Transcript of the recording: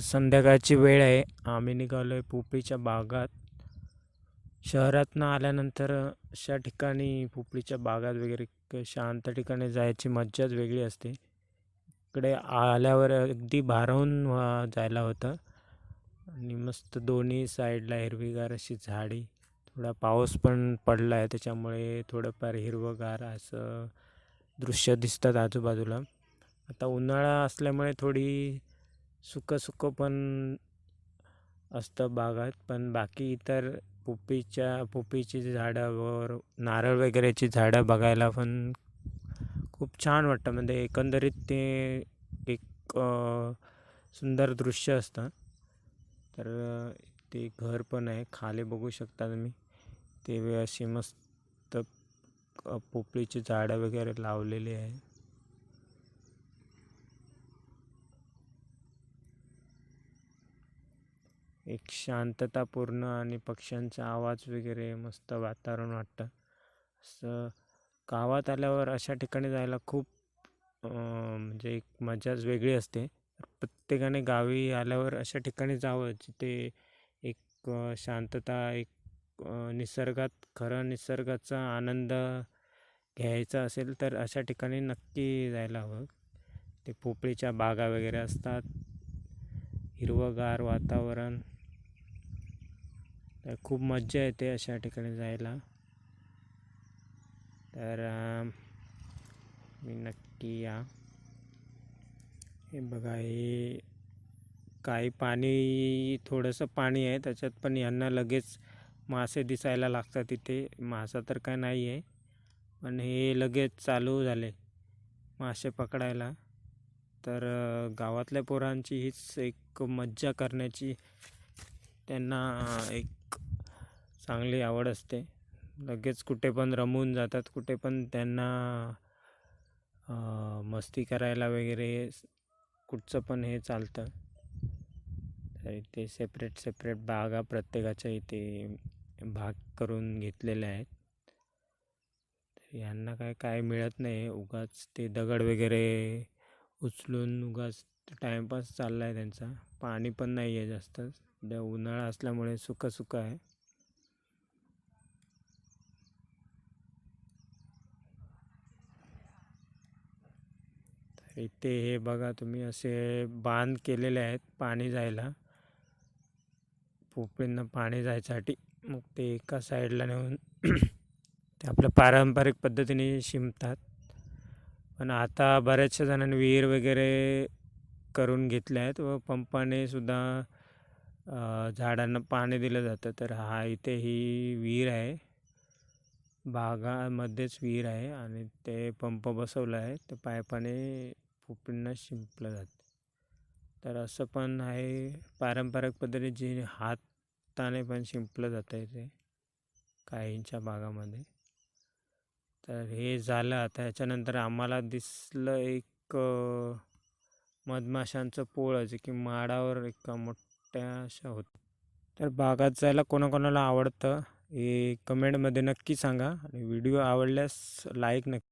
संध्याकाळची वेळ आहे. आम्ही निघालो आहे पोपळीच्या बागात. शहरातनं आल्यानंतर अशा ठिकाणी पोपळीच्या बागात वगैरे क- शांत ठिकाणी जायची मज्जाच वेगळी असते. इकडे आल्यावर अगदी भारावून जायला होतं. आणि मस्त दोन्ही साईडला हिरवीगार अशी झाडी. थोडा पाऊस पण पडला आहे त्याच्यामुळे थोडंफार हिरवंगार असं दृश्य दिसतात आजूबाजूला. आता उन्हाळा असल्यामुळे थोडी सुकं सुकं पण असतं बागात पण बाकी इतर पोपीच्या पोपीची झाडं वर नारळ वगैरेची झाडं बघायला पण खूप छान वाटतं. म्हणजे एकंदरीत ते एक सुंदर दृश्य असतं. तर ते घर पण आहे. खाली बघू शकता तुम्ही. ते अशी मस्त पोपळीची झाडं वगैरे लावलेली आहे. एक शांततापूर्ण आणि पक्ष्यांचा आवाज वगैरे मस्त वातावरण वाटतं. असं गावात आल्यावर अशा ठिकाणी जायला खूप म्हणजे एक मजाच वेगळी असते. प्रत्येकाने गावी आल्यावर अशा ठिकाणी जावं जिथे एक शांतता एक निसर्गात खरं निसर्गाचा आनंद घ्यायचा असेल तर अशा ठिकाणी नक्की जायला हवं. ते पोपळीच्या बागा वगैरे असतात. हिरवंगार वातावरण. तर खूप मज्जा येते अशा ठिकाणी जायला. तर मी नक्की या. हे बघा हे काही पाणी थोडंसं पाणी आहे त्याच्यात पण यांना लगेच मासे दिसायला लागतात तिथे मासा तर काय नाही आहे पण हे लगेच चालू झाले मासे पकडायला. तर गावातल्या पोरांची हीच एक मज्जा करण्याची त्यांना एक चांगली आवड असते. लगेच कुठे पण रमून जातात कुठे पण त्यांना मस्ती करायला वगैरे कुठचं पण हे चालतं. तर इथे सेपरेट सेपरेट बागा प्रत्येकाच्या इथे भाग करून घेतलेल्या आहेत. तर यांना काय काय मिळत नाही. उगाच ते दगड वगैरे उचलून उगाच टाईमपास चालला आहे त्यांचा. पाणी पण नाही आहे जास्त उन्हाळा असल्यामुळे सुकं सुकं आहे. इथे हे बघा तुम्ही असे बांध केलेले आहेत पाणी जायला. पोपळींना पाणी जायसाठी मग ते एका साईडला नेऊन ते आपल्या पारंपरिक पद्धतीने शिंपतात. पण आता बऱ्याचशा जणांनी विहीर वगैरे करून घेतल्या आहेत व पंपाने सुद्धा झाडांना पाणी दिलं जातं. तर हा इथे ही विहीर आहे. बागामध्येच विहीर आहे आणि ते पंप बसवलं आहे. ते पायपाने पोपटींना शिंपलं जातं. तर असं पण आहे पारंपरिक पद्धतीने जे हाताने पण शिंपलं जातं ते काहींच्या भागामध्ये. तर हे झालं आता. याच्यानंतर आम्हाला दिसलं एक मधमाशांचं पोळं जे की माडावर एका मोठ्या अशा होत. तर बागात जायला कोणाकोणाला आवडतं? हे कमेंटमध्ये नक्की सांगा आणि व्हिडिओ आवडल्यास लाईक नक्की